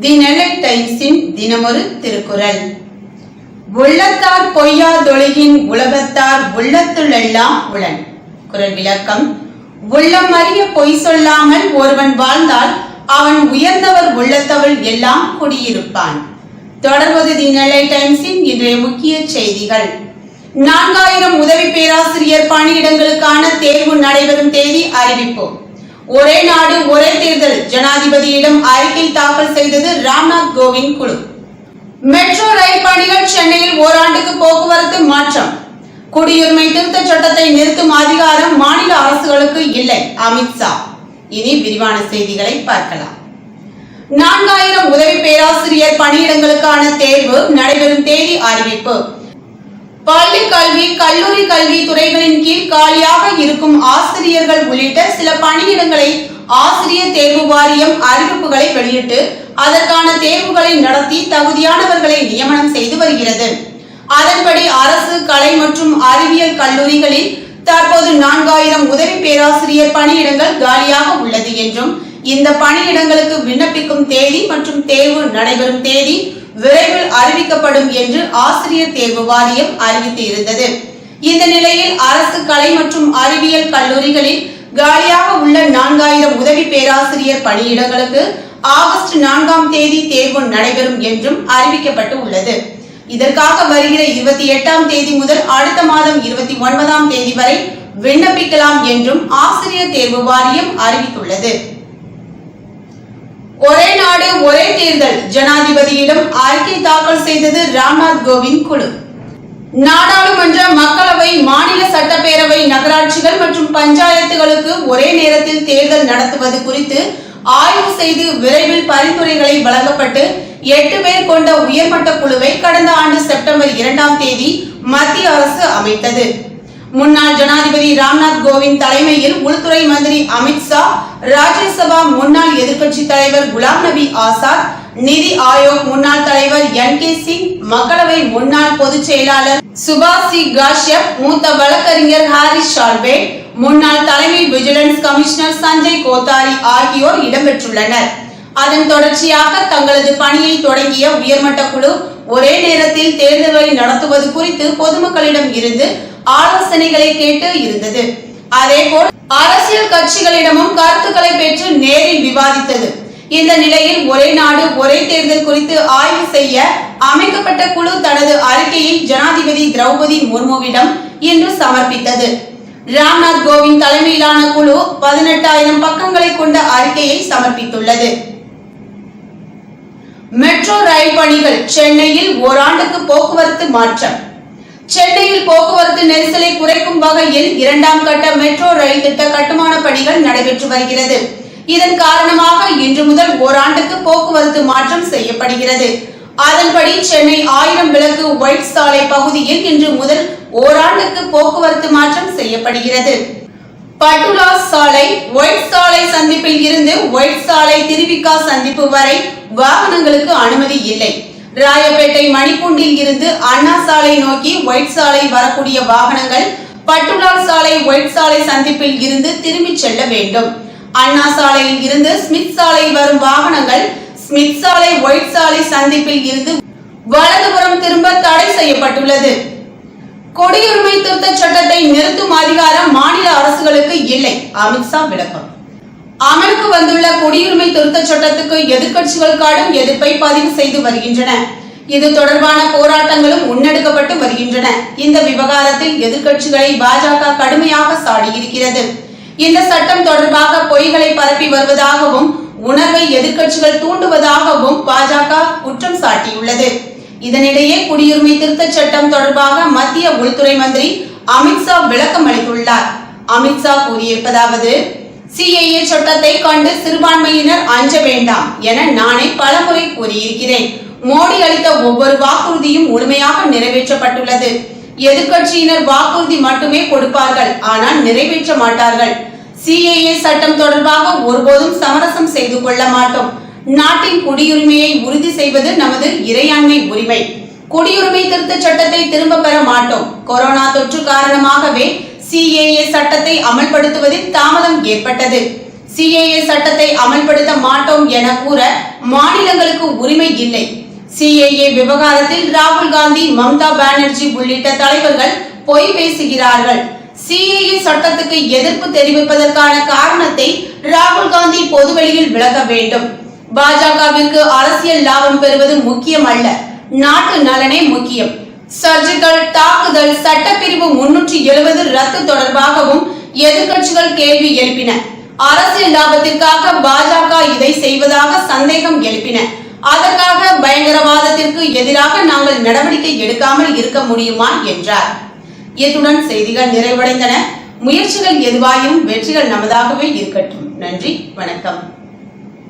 தி நெல்லை டைம்ஸின் தினமொரு திருக்குறள். உள்ளத்தார் பொய்யாதொழுகின் உலகத்தார் உள்ளத்துள்ளெல்லாம் உளன். குரல் விளக்கம். உள்ளம் அறிய பொய் சொல்லாமல் ஒருவன் வாழ்ந்தால் அவன் உயர்ந்தவர் உள்ளத்தவள் எல்லாம் குடியிருப்பான். தொடர்வது தி நெல்லை டைம்ஸின் இன்றைய முக்கிய செய்திகள். நான்காயிரம் உதவி பேராசிரியர் பணியிடங்களுக்கான தேர்வு நடைபெறும் தேதி அறிவிப்பு ஒரே நாடு ஒரே தேர்தல். ஜனாதிபதியிடம் அறிக்கை தாக்கல் செய்தது ராம்நாத் கோவிந்த் குழு. மெட்ரோ ரயில் பணிகள் சென்னையில் ஓராண்டுக்கு போக்குவரத்து மாற்றம். குடியுரிமை திருத்த சட்டத்தை நிறுத்தும் அதிகாரம் மாநில அரசுகளுக்கு இல்லை. அமித்ஷா இனி விரிவான செய்திகளை பார்க்கலாம். நான்காயிரம் உதவி பேராசிரியர் பணியிடங்களுக்கான தேர்வு நடைபெறும் தேதி அறிவிப்பு. பள்ளி கல்வி கல்லூரி கல்வி துறைகளின் கீழ் காலியாக இருக்கும் ஆசிரியர்கள் உள்ளிட்ட சில பணியிடங்களை ஆசிரியர் தேர்வு வாரியம் அறிவிப்புகளை வெளியிட்டு அதற்கான தேர்வுகளை நடத்தி தகுதியானவர்களை நியமனம் செய்து வருகிறது. அதன்படி அரசு கலை மற்றும் அறிவியல் கல்லூரிகளில் தற்போது நான்காயிரம் உதவி பேராசிரியர் பணியிடங்கள் காலியாக உள்ளது என்றும் இந்த பணியிடங்களுக்கு விண்ணப்பிக்கும் தேதி மற்றும் தேர்வு நடைபெறும் தேதி விரைவில் அறிவிக்கப்படும் என்று ஆசிரியர் தேர்வு வாரியம் அறிவித்து இருந்தது இந்த நிலையில் அரசு கலை மற்றும் அறிவியல் கல்லூரிகளில் காலியாக உள்ள நான்காயிரம் உதவி பேராசிரியர் பணியிடங்களுக்கு ஆகஸ்ட் நான்காம் தேதி தேர்வு நடைபெறும் என்றும் அறிவிக்கப்பட்டு உள்ளது. இதற்காக வருகிற இருபத்தி எட்டாம் தேதி முதல் அடுத்த மாதம் இருபத்தி ஒன்பதாம் தேதி வரை விண்ணப்பிக்கலாம் என்றும் ஆசிரியர் தேர்வு வாரியம் அறிவித்துள்ளது. ஒரே நாடு ஒரே தேர்தல். ஜனாதிபதியிடம் அறிக்கை தாக்கல் செய்தது ராம்நாத் கோவிந்த் குழு. நாடாளுமன்ற மக்களவை மாநில சட்டப்பேரவை நகராட்சிகள் மற்றும் பஞ்சாயத்துகளுக்கு ஒரே நேரத்தில் தேர்தல் நடத்துவது குறித்து ஆய்வு செய்து விரைவில் பரிந்துரைகளை வழங்கப்பட்டு எட்டு பேர் கொண்ட உயர்மட்ட குழுவை கடந்த ஆண்டு செப்டம்பர் இரண்டாம் தேதி மத்திய அரசு அமைத்தது. முன்னாள் ஜனாதிபதி ராம்நாத் கோவிந்த் தலைமையில் உள்துறை மந்திரி அமித்ஷா ராஜ்யசபா முன்னாள் எதிர்க்கட்சி தலைவர் குலாம் நபி ஆசாத் நிதி ஆயோக் முன்னாள் தலைவர் என் கே சிங் மக்களவை முன்னாள் பொதுச் செயலாளர் சுபாஷ் சி. காஷ்யப் மூத்த வழக்கறிஞர் ஹாரிஸ் ஷால்வே முன்னாள் தலைமை விஜிலன்ஸ் கமிஷனர் சஞ்சய் கோத்தாரி ஆகியோர் இடம்பெற்றுள்ளனர். அதன் தொடர்ச்சியாக தங்களது பணியை தொடங்கிய உயர்மட்ட குழு ஒரே நேரத்தில் தேர்தல்களை நடத்துவது குறித்து பொதுமக்களிடம் இருந்து ஆலோசனைகளை கேட்டு இருந்தது. அதேபோல் அரசியல் கட்சிகளிடமும் கருத்துக்களை பெற்று நேரில் விவாதித்தது. இந்த நிலையில் ஒரே நாடு ஒரே தேர்தல் குறித்து ஆய்வு செய்ய அமைக்கப்பட்ட குழு தனது அறிக்கையை ஜனாதிபதி திரௌபதி முர்முவிடம் இன்று சமர்ப்பித்தது. ராம்நாத் கோவிந்த் தலைமையிலான குழு பதினெட்டாயிரம் பக்கங்களை கொண்ட அறிக்கையை சமர்ப்பித்துள்ளது. மெட்ரோ ரயில் பணிகள் சென்னையில் ஓராண்டுக்கு போக்குவரத்து மாற்றம். சென்னையில் போக்குவரத்து நெரிசலை குறைக்கும் வகையில் இரண்டாம் கட்ட மெட்ரோ ரயில் திட்ட கட்டுமான பணிகள் நடைபெற்று வருகிறது. இதன் காரணமாக இன்று முதல் ஓராண்டுக்கு போக்குவரத்து மாற்றம் செய்யப்படுகிறது. அதன்படி சென்னை ஆயிரம் விளக்கு ஒயிட் சாலை பகுதியில் இன்று முதல் ஓராண்டுக்கு போக்குவரத்து மாற்றம் செய்யப்படுகிறது. பட்டுலா சாலை ஒயிட் சாலை சந்திப்பில் இருந்து ஒயிட் சாலை திருவிக்கா சந்திப்பு வரை வாகனங்களுக்கு அனுமதி இல்லை. ராயப்பேட்டை மணிக்குண்டில் இருந்து அண்ணா சாலை நோக்கி ஒயிட் சாலை வரக்கூடிய வாகனங்கள் பட்டுலா சாலை ஒயிட் சாலை சந்திப்பில் இருந்து திரும்பிச் செல்ல வேண்டும். அண்ணா சாலையில் இருந்து ஸ்மித் சாலை வரும் வாகனங்கள் ஸ்மித் சாலை ஒயிட் சாலை சந்திப்பில் இருந்து வலதுபுறம் திரும்ப தடை செய்யப்பட்டுள்ளது. குடியுரிமை திருத்த சட்டத்தை நிறுத்தும் அதிகாரம் மாநில அரசுகளுக்கு இல்லை. அமித்ஷா விளக்கம். அமலுக்கு வந்துள்ள குடியுரிமை திருத்த சட்டத்துக்கு எதிர்கட்சிகள் காடும் எதிர்ப்பை பதிவு செய்து வருகின்றன. இது தொடர்பான போராட்டங்களும் முன்னெடுக்கப்பட்டு வருகின்றன. இந்த விவகாரத்தில் எதிர்க்கட்சிகளை பாஜக கடுமையாக சாடியிருக்கிறது. இந்த சட்டம் தொடர்பாக பொய்களை பரப்பி வருவதாகவும் உணர்வை எதிர்க்கட்சிகள் தூண்டுவதாகவும் பாஜக குற்றம் சாட்டியுள்ளது. இதனிடையே குடியுரிமை திருத்த சட்டம் தொடர்பாக மத்திய உள்துறை மந்திரி அமித்ஷா விளக்கம் அளித்துள்ளார். அமித்ஷா கூறியிருப்பதாவது சிஏஏ சட்டத்தை கண்டு சிறுபான்மையினர் அஞ்ச வேண்டாம் என நானே பலமுறை கூறியிருக்கிறேன். மோடி அளித்த ஒவ்வொரு வாக்குறுதியும் முழுமையாக நிறைவேற்றப்பட்டுள்ளது. எதிர்க்கட்சியினர் வாக்குறுதி மட்டுமே கொடுப்பார்கள் ஆனால் நிறைவேற்ற மாட்டார்கள். சிஏஏ சட்டம் தொடர்பாக ஒருபோதும் சமரசம் செய்து கொள்ள மாட்டோம். நாட்டின் குடியுரிமையை உறுதி செய்வது நமது இறையாண்மை உரிமை. குடியுரிமை திருத்த சட்டத்தை திரும்ப பெற மாட்டோம். கொரோனா தொற்று காரணமாகவே சிஏஏ சட்டத்தை அமல்படுத்துவதில் தாமதம் ஏற்பட்டது. சிஏஏ சட்டத்தை அமல்படுத்த மாட்டோம் என கூற மாநிலங்களுக்கு உரிமை இல்லை. சிஏஏ விவகாரத்தில் ராகுல் காந்தி மம்தா பானர்ஜி உள்ளிட்ட தலைவர்கள் பொய் பேசுகிறார்கள். சிஏஏ சட்டத்துக்கு எதிர்ப்பு தெரிவிப்பதற்கான காரணத்தை ராகுல் காந்தி பொதுவெளியில் விளக்க வேண்டும். பாஜகவிற்கு அரசியல் லாபம் பெறுவது முக்கியம் அல்ல. நாட்டு நலனே முக்கியம். சர்ஜிக்கல் தாக்குதல் சட்டப்பிரிவு முன்னூற்றி எழுபது ரத்து தொடர்பாகவும் எதிர்க்கட்சிகள் கேள்வி எழுப்பின. அரசியல் லாபத்திற்காக பாஜக இதை செய்வதாக சந்தேகம் எழுப்பின. அதற்காக பயங்கரவாதத்திற்கு எதிராக நாங்கள் நடவடிக்கை எடுக்காமல் இருக்க முடியுமா என்றார். இத்துடன் செய்திகள் நிறைவடைந்தன. முயற்சிகள் எதுவாயும் வெற்றிகள் நமதாகவே இருக்கட்டும். நன்றி. வணக்கம்.